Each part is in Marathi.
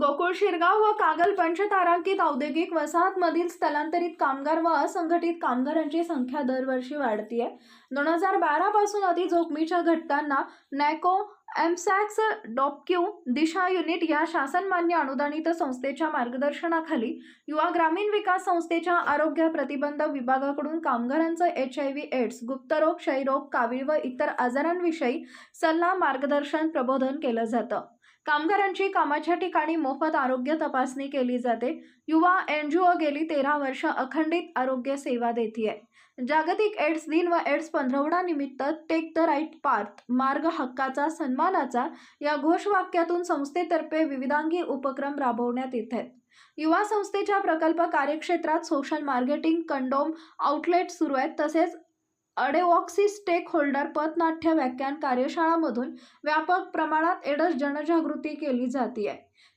गोकुळ शिरगाव व कागल पंचतारांकित औद्योगिक वसाहतमधील स्थलांतरित कामगार व असंघटित कामगारांची संख्या दरवर्षी वाढतीये. दोन हजार बारा पासून अति जोखमीच्या घटकांना नॅको एमसॅक्स डॉपक्यू दिशा युनिट या शासनमान्य अनुदानित संस्थेच्या मार्गदर्शनाखाली युवा ग्रामीण विकास संस्थेच्या आरोग्य प्रतिबंध विभागाकडून कामगारांचं एच आय व्ही एड्स गुप्तरोग क्षयरोग कावीळ व इतर आजारांविषयी सल्ला मार्गदर्शन प्रबोधन केलं जातं. कामगारांची कामाच्या ठिकाणी मोफत आरोग्य तपासणी केली जाते. युवा एनजीओ गेली तेरा वर्ष अखंडित आरोग्य सेवा देते जागतिक एड्स दिन व एड्स पंधरवडा निमित्त टेक द राईट पार्थ मार्ग हक्काचा सन्मानाचा या घोषवाक्यातून संस्थेतर्फे विविधांगी उपक्रम राबवण्यात येत आहेत युवा संस्थेच्या प्रकल्प कार्यक्षेत्रात सोशल मार्केटिंग कंडोम आउटलेट सुरू आहेत. तसेच अडेवॉक्सी स्टेक होल्डर पथनाट्य व्याख्यान कार्यशाळामधून व्यापक प्रमाणात एडस जनजागृती केली जाते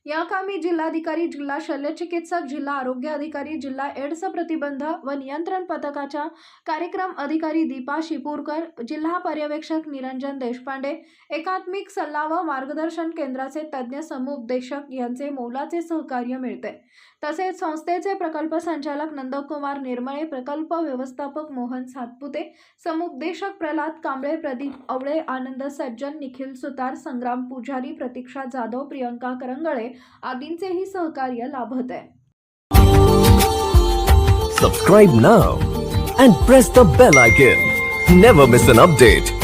या कामी जिल्हाधिकारी जिल्हा शल्यचिकित्सक जिल्हा आरोग्य अधिकारी जिल्हा एड्स प्रतिबंध व नियंत्रण पथकाच्या कार्यक्रम अधिकारी दीपा शिपूरकर जिल्हा पर्यवेक्षक निरंजन देशपांडे एकात्मिक सल्ला व मार्गदर्शन केंद्राचे तज्ज्ञ समुपदेशक यांचे मोलाचे सहकार्य मिळते. तसेच संस्थेचे प्रकल्प संचालक नंदकुमार निर्मळे प्रकल्प व्यवस्थापक मोहन सातपुते समुपदेशक प्रल्हाद कांबळे प्रदीप आवळे आनंद सज्जन निखिल सुतार संग्राम पुजारी प्रतीक्षा जाधव प्रियंका करंगळे आदींचेही सहकार्य लाभत आहे. सबस्क्राईब ना and press the bell icon never miss an update